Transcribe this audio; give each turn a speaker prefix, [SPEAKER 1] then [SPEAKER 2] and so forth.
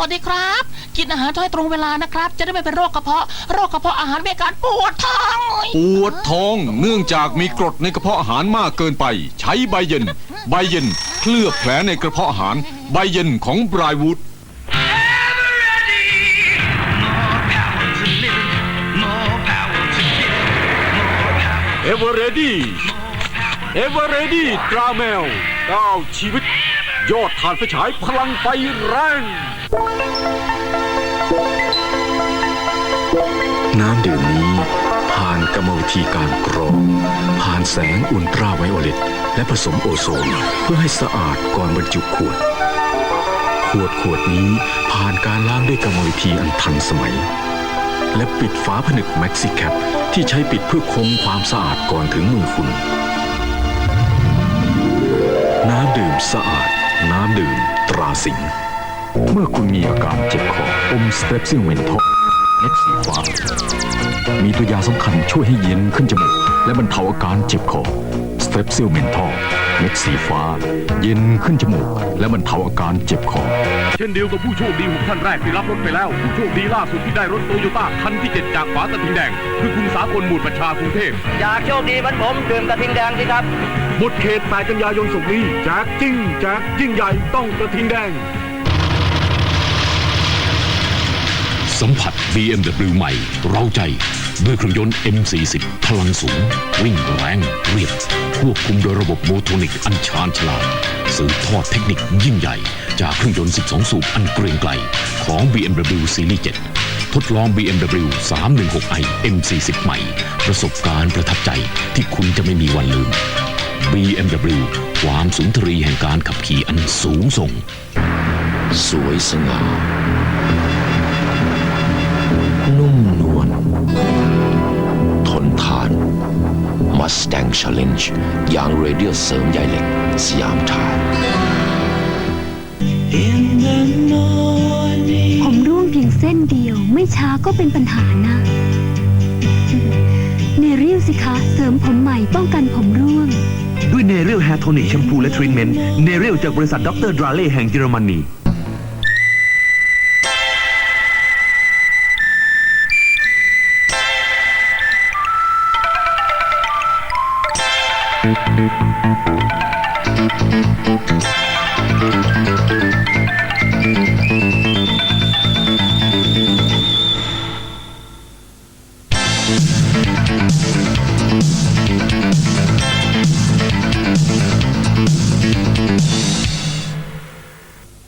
[SPEAKER 1] วัสดีครับ กินอาหารให้ตรงเวลานะครับ จะได้ไม่เป็นโรคกระเพาะ โรคกระเพาะอาหารมีอาการปวดท้อง
[SPEAKER 2] ปวดท้องเนื่องจากมีกรดในกระเพาะอาหารมากเกินไป ใช้ใบเย็น ใบเย็นเคลือบแผลในกระเพาะอาหาร ใบเย็นของบรายวูด
[SPEAKER 3] เอเวอร์เรดี้เอเวอร์เรดี้ตราแมวก้าวชีวิต ยอดทานไฟฉายพลังไฟแรง
[SPEAKER 4] น้ำดื่มนี้ ผ่านกรรมวิธีการกรอง ผ่านแสงอุลตราไวโอเลตและผสมโอโซน เพื่อให้สะอาดก่อนบรรจุขวด ขวดขวดนี้ผ่านการล้างด้วยกรรมวิธีอันทันสมัย และปิดฝาผนึกแม็กซิแคปที่ใช้ปิดเพื่อคงความสะอาดก่อนถึงมือคุณ น้ำดื่มสะอาด น้ำดื่มตราสิงห์เมื่อคุณมีอาการเจ็บคออมสเตปซิลเมนทอลเม็ดสีฟ้ามีตัวยาสำคัญช่วยให้เย็นขึ้นจมูก และบรรเทาอาการเจ็บคอสเตปซิลเมนทอลเม็ดสีฟ้า เย็นขึ้นจมูก และบรรเทาอาการเจ็บคอ
[SPEAKER 3] เช่นเดียวกับผู้โชคดีหกท่านแรกที่รับรถไปแล้ว ผู้โชคดีล่าสุดที่ได้รถโตโยต้าคันที่ 7 จากฝากระทิงแดง คือคุณสากลหมุดประชากรุงเทพ
[SPEAKER 5] อยากโชคดีเหมือนผมดื่มกระทิงแดงสิครับ
[SPEAKER 3] หมดเขต8กันยายนศกนี้แจกจริงแจกยิ่งใหญ่ต้องกระทิงแดง
[SPEAKER 6] สัมผัส BMW ใหม่ เราใจ ด้วยเครื่องยนต์ M40 พลังสูง วิ่งแรงเรียบ ควบคุมโดยระบบโมโทนิกอันชาญฉลาดสืบทอดเทคนิคยิ่งใหญ่ จากเครื่องยนต์ 12 สูบอันเกรียงไกรของ BMW Series 7 ทดลอง BMW 316i M40 ใหม่ ประสบการณ์ประทับใจที่คุณจะไม่มีวันลืม BMW ความสุนทรีแห่งการขับขี่อันสูงส่ง
[SPEAKER 4] สวยสง่านุ่มนวลทนทาน Mustang Challenge ยางเรเดียลเสริมใยเหล็ก สยามทาย
[SPEAKER 7] ผมร่วงเพียงเส้นเดียว ไม่ช้าก็เป็นปัญหานะเนริวสิคะ เสริมผมใหม่ป้องกันผมร่วง
[SPEAKER 8] ด้วยเนเรลแฮร์โทนิกแชมพูและทรีทเมนต์เนเรลจากบริษัทด็อคเตอร์ดราเล่แห่งเยอรมนี
[SPEAKER 4] เ